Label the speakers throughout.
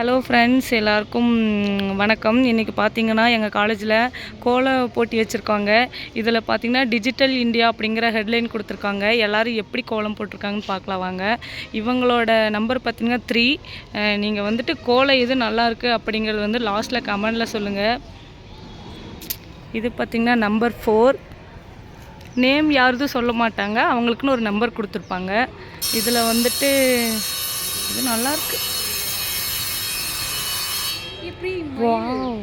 Speaker 1: Hello friends எல்லாருக்கும் வணக்கம். இன்றைக்கி பார்த்தீங்கன்னா எங்கள் காலேஜில் கோல போட்டி வச்சுருக்காங்க. இதில் பார்த்தீங்கன்னா டிஜிட்டல் இந்தியா அப்படிங்கிற ஹெட்லைன் கொடுத்துருக்காங்க. எல்லோரும் எப்படி கோலம் போட்டிருக்காங்கன்னு பார்க்கலாம் வாங்க. இவங்களோட நம்பர் பார்த்தீங்கன்னா த்ரீ நீங்கள் வந்துட்டு கோலம் எது நல்லாயிருக்கு அப்படிங்கிறது வந்து லாஸ்ட்டில் கமெண்டில் சொல்லுங்கள் இது பார்த்தீங்கன்னா நம்பர் ஃபோர் நேம் யாருதும் சொல்ல மாட்டாங்க. அவங்களுக்குன்னு ஒரு நம்பர் கொடுத்துருப்பாங்க. இதில் வந்துட்டு இது நல்லாயிருக்கு வாவ்.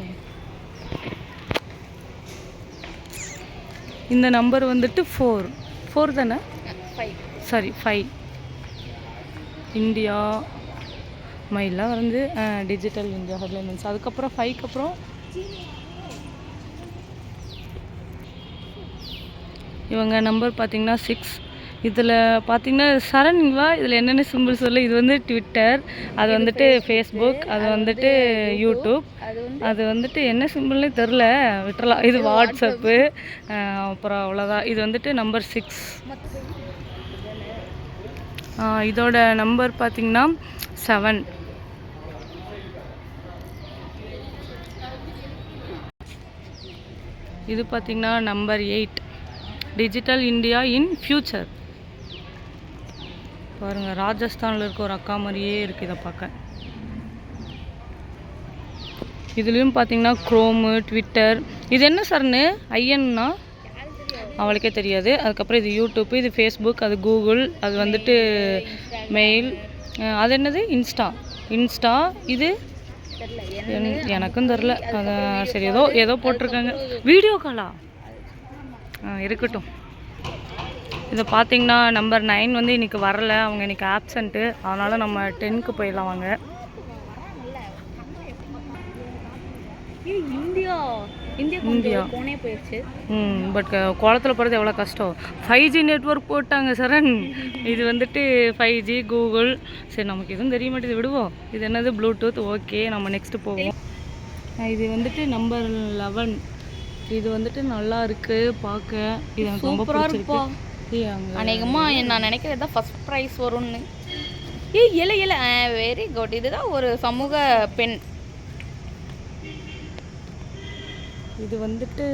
Speaker 1: இந்த நம்பர் வந்துட்டு ஃபோர் ஃபோர் தானே? Sorry five India. மயிலாம் வந்து டிஜிட்டல் இந்தியா ஹெட்லைன் மீன்ஸ் அதுக்கப்புறம் ஃபைவ்க்கு அப்புறம்? இவங்க நம்பர் பார்த்தீங்கன்னா சிக்ஸ் இதில் பார்த்தீங்கன்னா சரண்வா இதில் என்னென்ன சிம்பிள் சொல்ல இது வந்து ட்விட்டர் அது வந்துட்டு ஃபேஸ்புக் அது வந்துட்டு யூடியூப் அது வந்துட்டு என்ன சிம்பிள்னே தெரில விட்டுறலாம். இது வாட்ஸ்அப்பு அப்புறம் அவ்வளோதான் இது வந்துட்டு நம்பர் சிக்ஸ் இதோட நம்பர் பார்த்தீங்கன்னா செவன் இது பார்த்தீங்கன்னா number eight digital India in future பாருங்கள் ராஜஸ்தானில் இருக்க ஒரு அக்கா மாதிரியே இருக்குது இதை பார்க்க. இதுலேயும் பார்த்தீங்கன்னா குரோமு ட்விட்டர் இது என்ன சர்னு ஐயன்னா அவளுக்கே தெரியாது. அதுக்கப்புறம் இது யூடியூப் இது ஃபேஸ்புக் அது கூகுள் அது வந்துட்டு மெயில் அது என்னது? இன்ஸ்டா இன்ஸ்டா இது? என்- எனக்கும் தெரில. அது சரி ஏதோ ஏதோ போட்டிருக்காங்க. வீடியோ காலா இருக்கட்டும். இது பார்த்தீங்கன்னா நம்பர் நைன் வந்து இன்னைக்கு வரல. அவங்க இன்னைக்கு ஆப்சண்ட்டு அதனால் நம்ம டென்க்கு போயிடலாம் வாங்க.
Speaker 2: இந்தியா. இந்தியா
Speaker 1: ம் பட் குளத்துல போகிறது எவ்வளோ கஷ்டம்? ஃபைவ் ஜி நெட்ஒர்க் போட்டாங்க சரண். இது வந்துட்டு ஃபைவ் ஜி கூகுள் சரி நமக்கு எதுவும் தெரிய மாட்டேது விடுவோம். இது என்னது? ப்ளூடூத் ஓகே நம்ம நெக்ஸ்ட்டு போவோம். இது வந்துட்டு நம்பர் லெவன் இது வந்துட்டு நல்லா இருக்கு. பார்க்க இது எனக்கு ரொம்ப பிடிச்சிருக்கு.
Speaker 2: இருக்குப்பா.
Speaker 1: ஏய், அங்க.
Speaker 2: அநேகமா நான் நினைக்கிறது தான் ஃபர்ஸ்ட் ப்ரைஸ் வரும்னு ஏய் இல்ல இல்ல வெரி குட் இதுதான் ஒரு சமூக பெண்.
Speaker 1: இது வந்துட்டு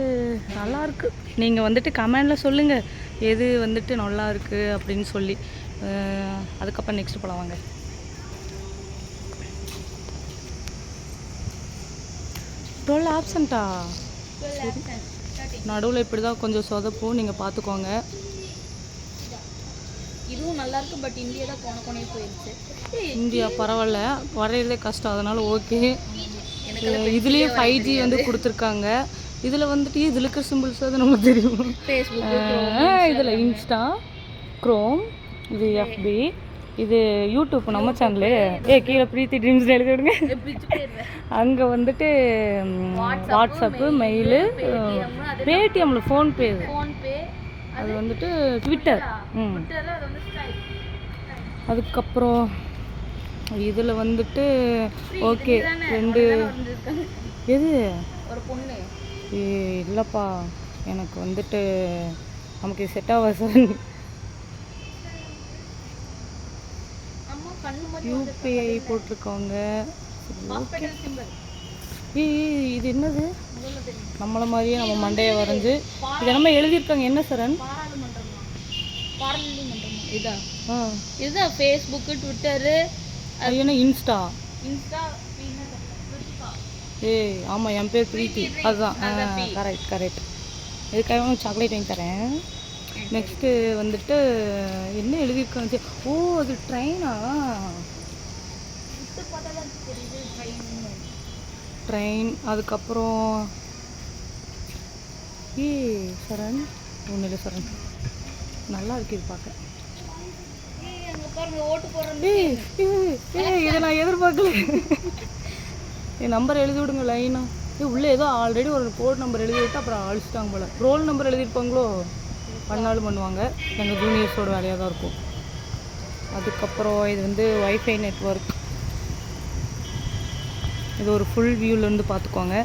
Speaker 1: நல்லா இருக்கு. நீங்கள் வந்துட்டு கமெண்டில் சொல்லுங்கள் எது வந்துட்டு நல்லா இருக்கு அப்படின்னு சொல்லி. அதுக்கப்புறம் நெக்ஸ்ட் போலாம் வாங்க. டுவெல் ஆப்சண்ட்டா நடுவில் இப்படி தான் கொஞ்சம் சொதப்பும். நீங்கள் பார்த்துக்கோங்க
Speaker 2: இதுவும் நல்லா இருக்கு பட் இந்தியா தான் போன போனே போயிடுச்சு
Speaker 1: இந்தியா பரவாயில்ல வரைகிறதே கஷ்டம் அதனால் ஓகே இதுலேயும் ஃபைவ் ஜி வந்து கொடுத்துருக்காங்க. இதில் வந்துட்டு இதில் இருக்கிற சிம்பிள்ஸ் அது நமக்கு தெரியும். இதில் இன்ஸ்டா க்ரோம் இது எஃபி இது யூடியூப் நம்ம சேனலு ஏ கீழே ப்ரீத்தி ட்ரீம்ஸ் எழுதி விடுங்க. அங்கே வந்துட்டு வாட்ஸ்அப்பு மெயிலு இது
Speaker 2: ஃபோன்பே
Speaker 1: அது வந்துட்டு ட்விட்டர் ம். அதுக்கப்புறம் இதில் வந்துட்டு ஓகே ரெண்டு எது?
Speaker 2: ஒரு பொண்ணு.
Speaker 1: இல்லைப்பா. எனக்கு வந்துட்டு நமக்கு செட் ஆகாது சார் யூபிஐ போட்டிருக்காங்க ஓகே இது என்னது? நம்மளை மாதிரியே நம்ம மண்டையை வரைஞ்சு. இது என்னமோ எழுதியிருக்காங்க. என்ன சரண்?
Speaker 2: இதா?
Speaker 1: ஆ.
Speaker 2: இதுதான் ஃபேஸ்புக்கு ட்விட்டரு
Speaker 1: அது என்ன இன்ஸ்டா
Speaker 2: இன்ஸ்டா
Speaker 1: ஏய் ஆமாம் என் பேர் பிரீத்தி. அதுதான். கரெக்ட். கரெக்ட் இதுக்காக உனக்கு சாக்லேட் வாங்கி தரேன். நெக்ஸ்ட்டு வந்துட்டு என்ன எழுதியிருக்காங்க ஓ அது ட்ரெயினா ட்ரெயின் அதுக்கப்புறம் ஏ சரண்? ஒன்றும் இல்லை சரண். நல்லா இருக்கு இது பார்க்க. இதை நான் எதிர்பார்க்கல. என் நம்பர் எழுதி விடுங்க லைனா ஏ உள்ளே ஏதோ ஆல்ரெடி ஒரு கோட் நம்பர் எழுதி விட்டு அப்புறம் அழிச்சிட்டாங்க போல. ரோல் நம்பர் எழுதியிருப்பாங்களோ? பண்ணாலும் பண்ணுவாங்க. எங்கள் ஜூனியர்ஸோட வேலையாக தான் இருக்கும். அதுக்கப்புறம் இது வந்து ஒய்ஃபை நெட்வொர்க் இது ஒரு ஃபுல் வியூலேருந்து பார்த்துக்கோங்க.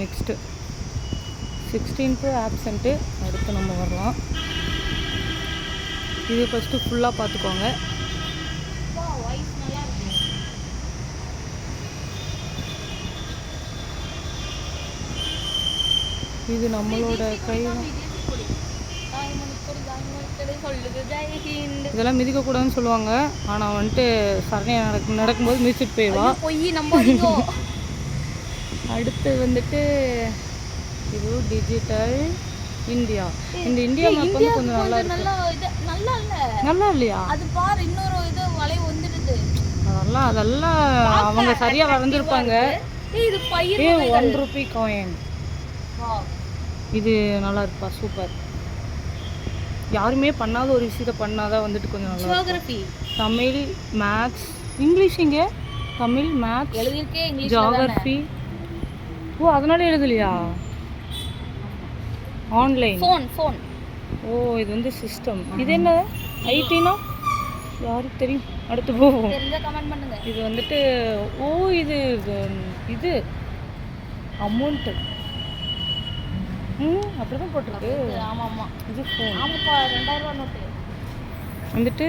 Speaker 1: நெக்ஸ்ட்டு சிக்ஸ்டீன் ப்ரோ ஆப்சண்ட்டு அடுத்து நம்ம வரலாம். இது ஃபஸ்ட்டு ஃபுல்லாக பார்த்துக்கோங்க. இது நம்மளோட
Speaker 2: கையில்
Speaker 1: இதெல்லாம் மிதிக்கக்கூடாதுன்னு சொல்லுவாங்க. ஆனால் வந்துட்டு சரணையாக நடக்கும் நடக்கும்போது மிதிச்சிட்டு போயிடுவா.
Speaker 2: பொய் நம்பாதீங்க.
Speaker 1: அடுத்து வந்துட்டு இது டிஜிட்டல் இந்தியா இந்த இந்தியா மேப் வந்து கொஞ்சம் நல்லா இருக்கு.
Speaker 2: நல்லா இல்ல.
Speaker 1: நல்லா இல்லையா?
Speaker 2: அது பாரு இன்னொரு இது வலை வந்துடுது.
Speaker 1: அதெல்லாம் அதெல்லாம் அவங்க சரியா வரைஞ்சிருப்பாங்க
Speaker 2: இது பயிர்
Speaker 1: ஒன் ருபி காயின் இது நல்லா இருக்குப்பா சூப்பர் யாருமே பண்ணாத ஒரு விஷயத்த பண்ணாதான் வந்துட்டு கொஞ்சம் நல்லா.
Speaker 2: ஜியோகிராஃபி
Speaker 1: தமிழ் மேத்ஸ் இங்கிலீஷ் இங்க தமிழ் மேத்ஸ்
Speaker 2: எழுதியிருக்கே இங்கிலீஷ்
Speaker 1: ஜியாகிரஃபி ஓ அதனால எழுதலையா? ஆன்லைன்
Speaker 2: ஃபோன் ஃபோன்
Speaker 1: ஓ இது வந்து சிஸ்டம் இது என்ன? ஐடினா யாருக்கு தெரியும்? அடுத்து போவோம். இது வந்துட்டு ஓ இது இது அமௌண்ட்டு ம் அப்படி தான் போட்டிருக்கு.
Speaker 2: ஆமா ஆமா
Speaker 1: இது ஃபோன்
Speaker 2: ஆமாப்பா நோட்டு.
Speaker 1: வந்துட்டு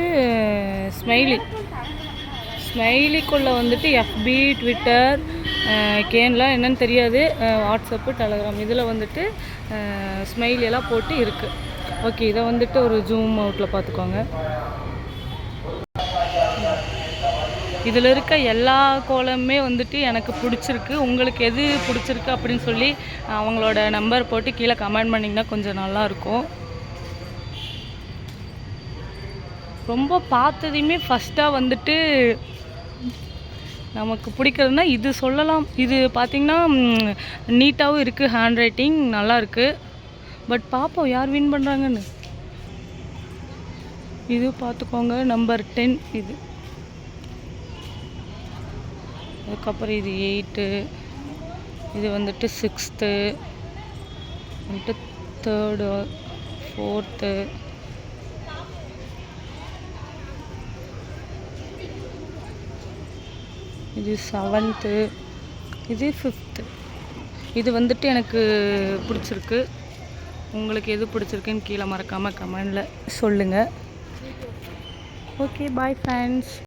Speaker 1: ஸ்மைலி. ஸ்மைலிக்குள்ளே வந்துட்டு எஃபி ட்விட்டர் கேன்லாம் என்னன்னு தெரியாது. வாட்ஸ்அப்பு டெலகிராம் இதில் வந்துட்டு ஸ்மைலி எல்லாம் போட்டு இருக்குது ஓகே இதை வந்துட்டு ஒரு ஜூம் அவுட்டில் பார்த்துக்கோங்க. இதில் இருக்க எல்லா கோலமுமே வந்துட்டு எனக்கு பிடிச்சிருக்கு. உங்களுக்கு எது பிடிச்சிருக்கு அப்படின்னு சொல்லி அவங்களோட நம்பர் போட்டு கீழே கமெண்ட் பண்ணிங்கன்னா கொஞ்சம் நல்லாயிருக்கும். ரொம்ப பார்த்ததையுமே ஃபஸ்ட்டாக வந்துட்டு நமக்கு பிடிக்கிறதுனா இது சொல்லலாம். இது பார்த்திங்கன்னா நீட்டாகவும் இருக்குது ஹேண்ட் ரைட்டிங் நல்லா இருக்குது பட் பார்ப்போம் யார் வின் பண்ணுறாங்கன்னு இது பார்த்துக்கோங்க நம்பர் டென் இது. அதுக்கப்புறம் இது எயிட்டு இது வந்துட்டு சிக்ஸ்த்து வந்துட்டு தேர்டு ஃபோர்த்து. இது செவன்த்து இது ஃபிஃப்த்து. இது வந்துட்டு எனக்கு பிடிச்சிருக்கு. உங்களுக்கு எது பிடிச்சிருக்குன்னு கீழே மறக்காமல் கமெண்டில் சொல்லுங்கள் ஓகே பாய் ஃப்ரெண்ட்ஸ்